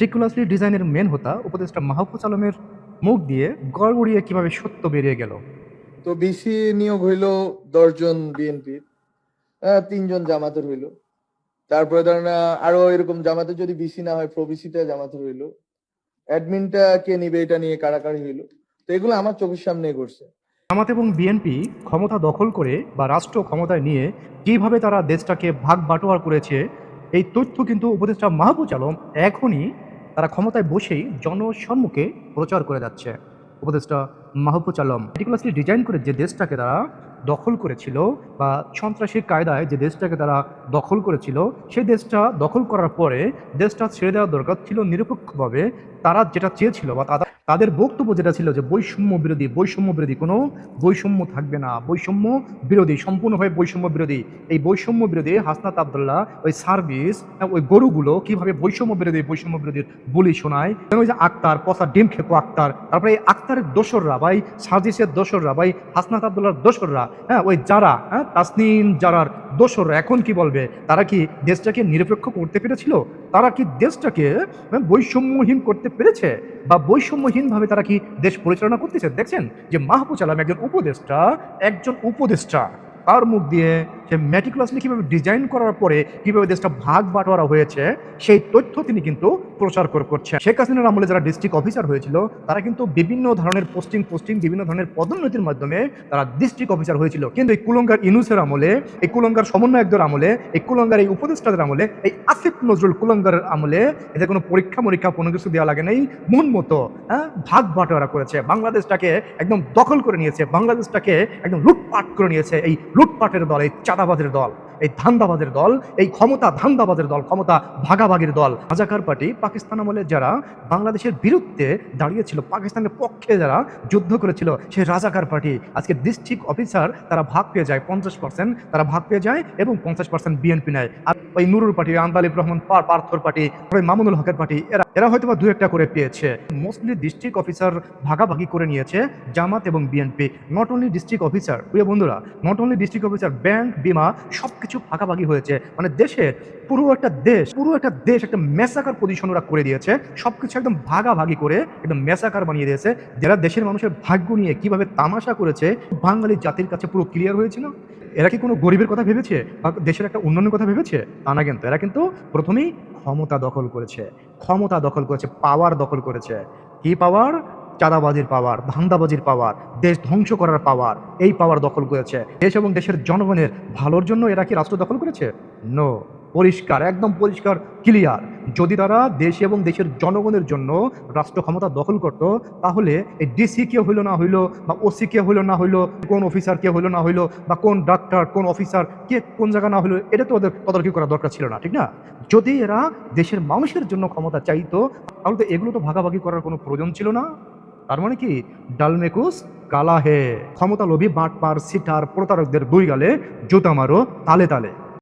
টিকুলাসলি ডিজাইনের মেন হতা উপদেষ্টা মাহফুজ আলমের মুখ দিয়ে গড়গড়িয়ে কীভাবে সত্য বেরিয়ে গেল? তো বিসি নিয়োগ হইল দশজন বিএনপির তিনজন জামাতের হইল। তারপরে ধরেন আরও এরকম জামাতে যদি বিসি না হয় প্রবিসিটা জামাতের হইল। অ্যাডমিনটা কে নিবে এটা নিয়ে কারাকারি হইল। তো এগুলো আমার চোখের সামনে ঘটছে জামাত এবং বিএনপি ক্ষমতা দখল করে বা রাষ্ট্র ক্ষমতায় নিয়ে কীভাবে তারা দেশটাকে ভাগ বাটোয়ার করেছে এই তথ্য কিন্তু উপদেষ্টা মাহবুজ আলম এখনই তারা ক্ষমতায় বসেই জনসম্মুখে প্রচার করে যাচ্ছে। উপদেষ্টা মাহবুব আলম পার্টিকুলারলি ডিজাইন করে যে দেশটাকে তারা দখল করেছিল বা সন্ত্রাসী কায়দায় যে দেশটাকে তারা দখল করেছিল, সেই দেশটা দখল করার পরে দেশটা ছেড়ে দেওয়া দরকার ছিল নিরপেক্ষভাবে। তারা যেটা চেয়েছিল বা তারা তাদের বক্তব্য যেটা ছিল যে বৈষম্য বিরোধী বৈষম্য বিরোধী কোনো বৈষম্য থাকবে না। বৈষম্য বিরোধী সম্পূর্ণভাবে বৈষম্য বিরোধী। এই বৈষম্য বিরোধী হাসনাত আবদুল্লাহ ওই সার্ভিস ওই গরুগুলো কীভাবে বৈষম্য বিরোধী বৈষম্য বিরোধীর বলি শোনায়? ওই যে আক্তার পচা ডিম খেকো আক্তার তারপরে এই আক্তারের দোসররা ভাই সার্জিসের দোসররা ভাই হাসনাত আবদুল্লাহর দোসররা হ্যাঁ ওই যারা হ্যাঁ তাসনিম যারার দোসররা এখন কি বলবে? তারা কি দেশটাকে নিরপেক্ষ করতে পেরেছিল? তারা কি দেশটাকে হ্যাঁ, বৈষম্যহীন করতে পেরেছে? বা বৈষম্যহীনভাবে তারা কি দেশ পরিচালনা করতেছে? দেখছেন যে মাহবুব আলম একজন উপদেষ্টা একজন উপদেষ্টা। তার মুখ দিয়ে সে ম্যাটিকুলাসলি কীভাবে ডিজাইন করার পরে কীভাবে দেশটা ভাগ বাটোয়ারা হয়েছে, সেই তথ্য তিনি কিন্তু প্রচার কর- করছেন। শেখ হাসিনার আমলে যারা ডিস্ট্রিক্ট অফিসার হয়েছিল, তারা কিন্তু বিভিন্ন ধরনের পোস্টিং পোস্টিং বিভিন্ন ধরনের পদোন্নতির মাধ্যমে তারা ডিস্ট্রিক্ট অফিসার হয়েছিল। কিন্তু এই কুলঙ্গার ইনুসের আমলে, এই কুলঙ্গার সমন্বয়কদের আমলে, এই কুলঙ্গার এই উপদেষ্টাদের আমলে, এই আসিফ নজরুল কুলঙ্গারের আমলে এদের কোনো পরীক্ষা মরীক্ষা কোনো কিছু দেওয়া লাগে নাই। মন মতো হ্যাঁ ভাগ বাটোয়ারা করেছে। বাংলাদেশটাকে একদম দখল করে নিয়েছে। বাংলাদেশটাকে একদম লুটপাট করে নিয়েছে। এই লুটপাটের দল, এই চাঁদাবাজের দল এই ধান্দাবাদের দল, এই ক্ষমতা ধান্দাবাজের দল, ক্ষমতা ভাগাভাগির দল। রাজাকার পার্টি পাকিস্তান আমলে যারা বাংলাদেশের বিরুদ্ধে দাঁড়িয়েছিল, পাকিস্তানের পক্ষে যারা যুদ্ধ করেছিল, সেই রাজাকার পার্টি। আজকে ডিস্ট্রিক্ট অফিসার তারা ভাগ পেয়ে যায়, পঞ্চাশ পার্সেন্ট তারা ভাগ পেয়ে যায় এবং পঞ্চাশ পার্সেন্ট বিএনপি নেয়। আর ওই নুরুল পার্টি আন্দালিব রহমান পার পার্থর পার্টি মামুনুল হকের পার্টি, এরা এরা হয়তো দু একটা করে পেয়েছে। মোস্টলি ডিস্ট্রিক্ট অফিসার ভাগাভাগি করে নিয়েছে জামাত এবং BNP not only district officer প্রিয় বন্ধুরা not only district officer bank বিমা সব কিছু ভাগাভাগি হয়েছে। মানে দেশের পুরো একটা দেশ, পুরো একটা দেশ একটা মেসাকার পজিশন ওরা করে দিয়েছে। সব কিছু একদম ভাগাভাগি করে একদম মেসাকার বানিয়ে দিয়েছে। যারা দেশের মানুষের ভাগ্য নিয়ে কীভাবে তামাশা করেছে, বাঙালি জাতির কাছে পুরো ক্লিয়ার হয়েছিল। এরা কি কোনো গরিবের কথা ভেবেছে? বা দেশের একটা উন্নয়নের কথা ভেবেছে? তা না কিন্তু। এরা কিন্তু প্রথমেই ক্ষমতা দখল করেছে। ক্ষমতা দখল করেছে পাওয়ার দখল করেছে। কি পাওয়ার চাঁদাবাজির পাওয়ার ধান্দাবাজির পাওয়ার দেশ ধ্বংস করার পাওয়ার এই পাওয়ার দখল করেছে। দেশ এবং দেশের জনগণের ভালোর জন্য এরা কি রাষ্ট্র দখল করেছে? নো পরিষ্কার, একদম পরিষ্কার ক্লিয়ার যদি তারা দেশ এবং দেশের জনগণের জন্য রাষ্ট্র ক্ষমতা দখল করত, তাহলে এই ডিসি কে হইল না হইল, বা ওসি কে হইল না হইল, কোন অফিসার কে হইল না হইল, বা কোন ডাক্তার কোন অফিসার কে কোন জায়গা না হইল, এটা তো ওদের তদারকি করা দরকার ছিল না, ঠিক না? যদি এরা দেশের মানুষের জন্য ক্ষমতা চাইতো, তাহলে তো এগুলো তো ভাগাভাগি করার কোনো প্রয়োজন ছিল না। তার মানে কি? ডালমেকুস, কালাহে। ক্ষমতা লোভী বাটপার সিটার প্রতারকদের দুই গালে জুতা মারো, তালে তালে।